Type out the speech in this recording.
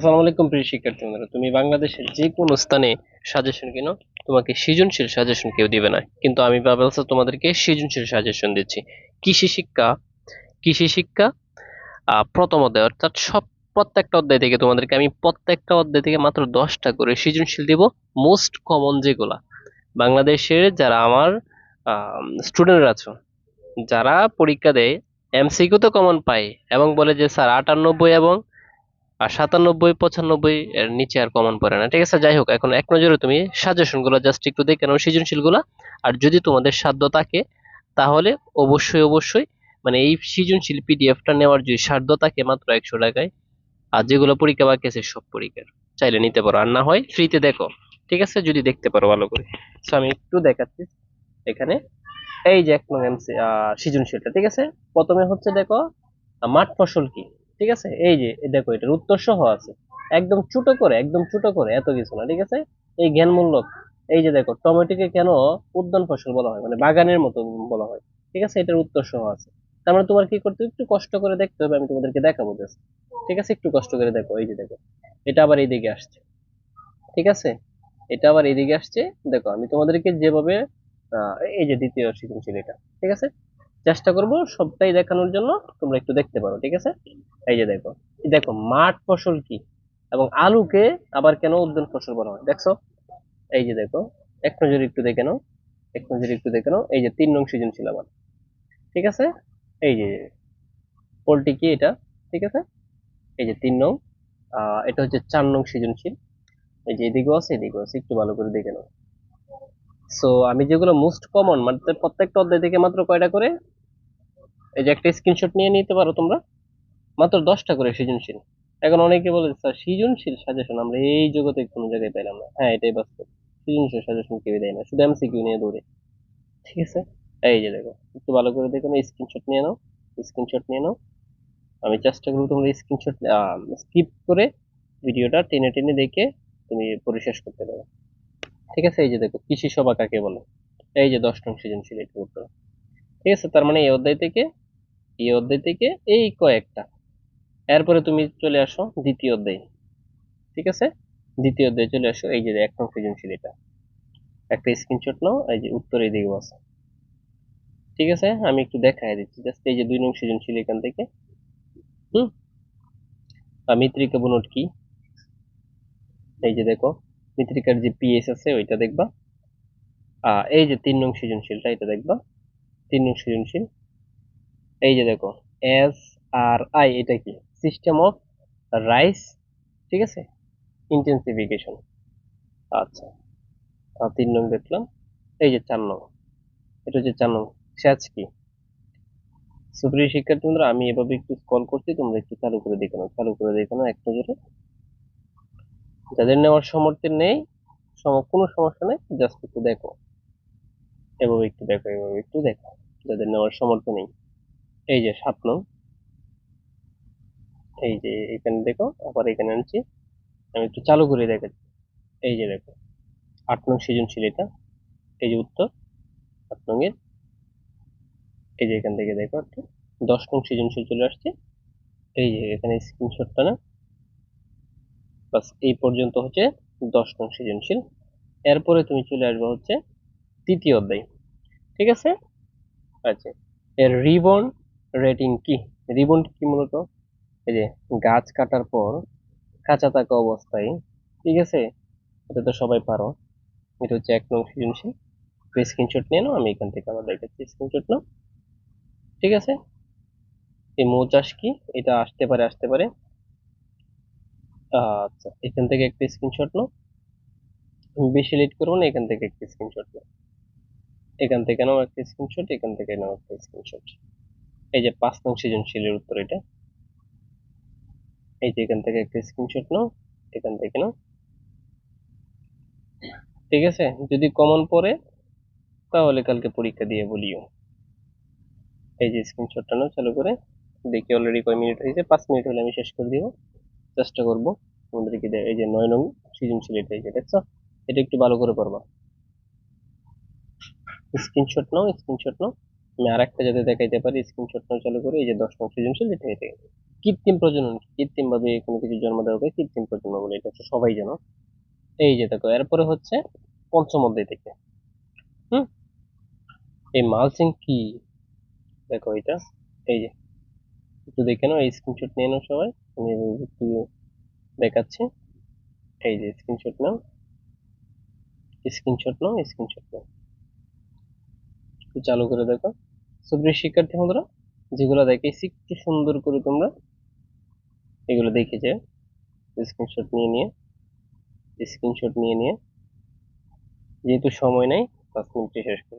আসসালামু আলাইকুম, প্রিয় শিক্ষার্থী বন্ধুরা তুমি বাংলাদেশের যে কোনো স্থানে সাজেশন কিনো, তোমাকে সৃজনশীল সাজেশন কেউ দিবে না। কিন্তু আমি বাবলসে তোমাদেরকে সৃজনশীল সাজেশন দিচ্ছি। কৃষি শিক্ষা কৃষি শিক্ষা প্রথম অধ্যায়, অর্থাৎ সব প্রত্যেকটা অধ্যায় থেকে তোমাদেরকে আমি প্রত্যেকটা অধ্যায় থেকে মাত্র দশটা করে সৃজনশীল দিব মোস্ট কমন যেগুলা। বাংলাদেশের যারা আমার স্টুডেন্টরা আছো, যারা পরীক্ষা দেয় এমসিকিউ তো কমন পায় এবং বলে যে, স্যার, আটানব্বই এবং আর সাতানব্বই, পঁচানব্বই এর নিচে আর কমন পড়ে না। ঠিক আছে? যাই হোক, এখন এক নজরে তুমি সাজেশনগুলো জাস্ট একটু দেখে নাও সৃজনশীলগুলা আর যদি তোমাদের সাধ্য থাকে, তাহলে অবশ্যই অবশ্যই মানে এই সৃজনশীল পিডিএফটা নেওয়ার যদি সাধ্য থাকে মাত্র একশো টাকায়, আর যেগুলো পরীক্ষা বাকি আছে সব পরীক্ষার। চাইলে নিতে পারো, আর না হয় ফ্রিতে দেখো। ঠিক আছে? যদি দেখতে পারো ভালো করে। তো আমি একটু দেখাচ্ছি এখানে। এই যে এক সৃজনশীলটা, ঠিক আছে? প্রথমে হচ্ছে দেখো, মাঠ ফসল কি? ঠিক আছে? এই যে দেখো, এটার উত্তর সহ আছে। একদম ছোট করে, একদম ছোট করে, এত কিছু না, ঠিক আছে? এই জ্ঞানমূলক, এই যে দেখো, টমেটোকে কেন উদ্যান ফসল বলা হয়? মানে বাগানের মতো বলা হয়। ঠিক আছে? এটার উত্তর সহ আছে। তার মানে তোমার কি করতে একটু কষ্ট করে দেখতে হবে, আমি তোমাদেরকে দেখাবো জাস্ট ঠিক আছে? একটু কষ্ট করে দেখো, এই যে দেখো, এটা আবার এইদিকে আসছে। ঠিক আছে? এটা আবার এইদিকে আসছে। দেখো, আমি তোমাদেরকে যেভাবে এই যে দ্বিতীয় সৃজনশীল এটা। ঠিক আছে? চেষ্টা করব সবটাই দেখানোর জন্য তোমরা একটু দেখতে পারো, ঠিক আছে? এই যে দেখো দেখো, মাঠ ফসল কি? এবং আলুকে আবার কেন উদ্যান ফসল বলা হয়? দেখছ? এই যে দেখো, এক নজরে একটু দেখে নাও, এক নজরে একটু দেখে নাও, এই যে তিন নং ছিল আবার ঠিক আছে? এই যে পোলট্রি কি এটা? ঠিক আছে? এই যে তিন নং এটা হচ্ছে চার নং সৃজনশীল, এই যে এদিকেও আছে এদিকেও আছে, একটু ভালো করে দেখে নাও। সো আমি যেগুলো মোস্ট কমন মানে প্রত্যেকটা অধ্যায় থেকে মাত্র কয়টা করে? এই যে একটা স্ক্রিনশট নিয়ে নিতে পারো তোমরা। মাত্র দশটা করে সৃজনশীল। এখন অনেকে বলে, স্যার, সৃজনশীল সাজেশন আমরা এই জগতে কোনো জায়গায় পেলাম না। হ্যাঁ এটাই বাস্তব। সৃজনশীল সাজেশন কেউ দেয় না, শুধু এমসিকিউ নিয়ে দৌড়ে। ঠিক আছে? এই যে দেখো, একটু ভালো করে দেখো না স্ক্রিনশট নিয়ে নাও স্ক্রিনশট নিয়ে নাও। আমি চেষ্টা করব তোমরা স্ক্রিনশট স্কিপ করে ভিডিওটা টেনে টেনে দেখে তুমি পরিশেষ করতে পারো। ঠিক আছে? এই যে দেখো, কৃষি সভা কাকে বলে? এই যে দশ নং সৃজনশীল এটা উত্তর। ঠিক আছে? তার মানে এই অধ্যায় থেকে, এই অধ্যায় থেকে এই কয়েকটা। এরপরে তুমি চলে আসো দ্বিতীয় অধ্যায়। ঠিক আছে? দ্বিতীয় অধ্যায় চলে আসো। এই যে এক নং সৃজনশীল এটা। একটা স্ক্রিনশট নাও, এই যে উত্তর এই দিকে আছে ঠিক আছে? আমি একটু দেখাই দিচ্ছি। জাস্ট এই যে দুই নং সৃজনশীল এখান থেকে। হুম? আর মৃত্তিকা বুনট কি? এই যে দেখো মৃত্তিকার যে পিএস আছে, ওইটা দেখবা। এই যে তিন নং সৃজনশীলটা, এটা দেখবা। তিন নং সৃজনশীল। এই যে দেখো এস আর আই এটা কি? সিস্টেম অফ রাইস ঠিক আছে? ইন্টেন্সিফিকেশন আচ্ছা তিন নং দেখলাম। এই যে চার নং। এটা হচ্ছে চার নং। সেচ কি? সুপ্রিয় শিক্ষার্থী বন্ধুরা, আমি এভাবে একটু স্কল করছি, তোমরা একটু চালু করে দেখে নাও। চালু করে দেখে নাও, এক নজরে। যাদের নেওয়ার সামর্থ্য নেই কোনো সমস্যা নেই জাস্ট একটু দেখো। এভাবে একটু দেখো, এভাবে একটু দেখো, যাদের নেওয়ার সামর্থ্য নেই। এই যে সাত নং। এই যে এখানে দেখো, আবার এখানে আনছি। আমি একটু চালু করে দেখাচ্ছি। এই যে দেখো, আট নং সৃজনশীল এটা। এই যে উত্তর, আট নং এর এই যে এখান থেকে দেখো একটু। দশ নং সৃজনশীল চলে আসছে। এই যে এখানে স্ক্রিনশটটা না। বাস এই পর্যন্ত হচ্ছে দশ নং সৃজনশীল। এরপরে তুমি চলে আসবে হচ্ছে তৃতীয় অধ্যায়। ঠিক আছে? আচ্ছা এর রিবন রেটিং কি? রিবন কি মূলত? এই যে গাছ কাটার পর কাঁচা থাকা অবস্থায়, ঠিক আছে? এটা তো সবাই পারো। এটা হচ্ছে এক নং সৃজনশীল। স্ক্রিনশট নিয়ে নাও, আমি এখান থেকে আমার দেখাচ্ছি। স্ক্রিনশট নাও। ঠিক আছে? এই মৌচাষ কি? এটা আসতে পারে আসতে পারে। আচ্ছা এখান থেকে একটা স্ক্রিনশট নাও। বেশি লেট করব না, এখান থেকে একটা স্ক্রিনশট নাও। এখান থেকে নাও একটা স্ক্রিনশট এখান থেকে নাও একটা স্ক্রিনশট এই যে পাঁচ নং সৃজনশীলের উত্তর এটা। এই যে এখান থেকে একটা স্ক্রিনশট নাও, এখান থেকে নাও। ঠিক আছে? যদি কমন পড়ে, তাহলে কালকে পরীক্ষা দিয়ে বলিও। এই যে স্ক্রিনশটটা নাও, চালু করে। দেখি অলরেডি কয় মিনিট হয়েছে, পাঁচ মিনিট হলে আমি শেষ করে দিব। চেষ্টা করব। তোমাদেরকে এই যে নয় নং সৃজনশীল এটা, এই যে দেখছ, এটা একটু ভালো করে করবা। স্ক্রিনশট নাও স্ক্রিনশট নাও। আমি আর একটা যাতে দেখাইতে পারি স্ক্রিনশট নাও চালু করে, এই যে দশ নং সৃজনশীল, এটা এটা কৃত্রিম প্রজনন? কৃত্রিম ভাবে কোনো কিছু জন্ম দেওয়া হবে কৃত্রিম প্রজনন বলে, এটা হচ্ছে সবাই জানো। এই যে দেখো, এরপরে হচ্ছে পঞ্চম অধ্যায় থেকে। হুম? এই মালচিং কি? দেখো এটা, এই যে একটু দেখে নাও, এই স্ক্রিনশট নিয়ে নাও সবাই। আমি একটু দেখাচ্ছি। এই যে স্ক্রিনশট নাও। স্ক্রিনশট নাও স্ক্রিনশট নাও। একটু চালু করে দেখো। সুপ্রিয় শিক্ষার্থী বন্ধুরা, যেগুলো দেখেছি একটু সুন্দর করে তোমরা এগুলো দেখে যে স্ক্রিনশট নিয়ে নিয়ে স্ক্রিনশট নিয়ে নিয়ে, যেহেতু সময় নেই, পাঁচ মিনিটে শেষ করি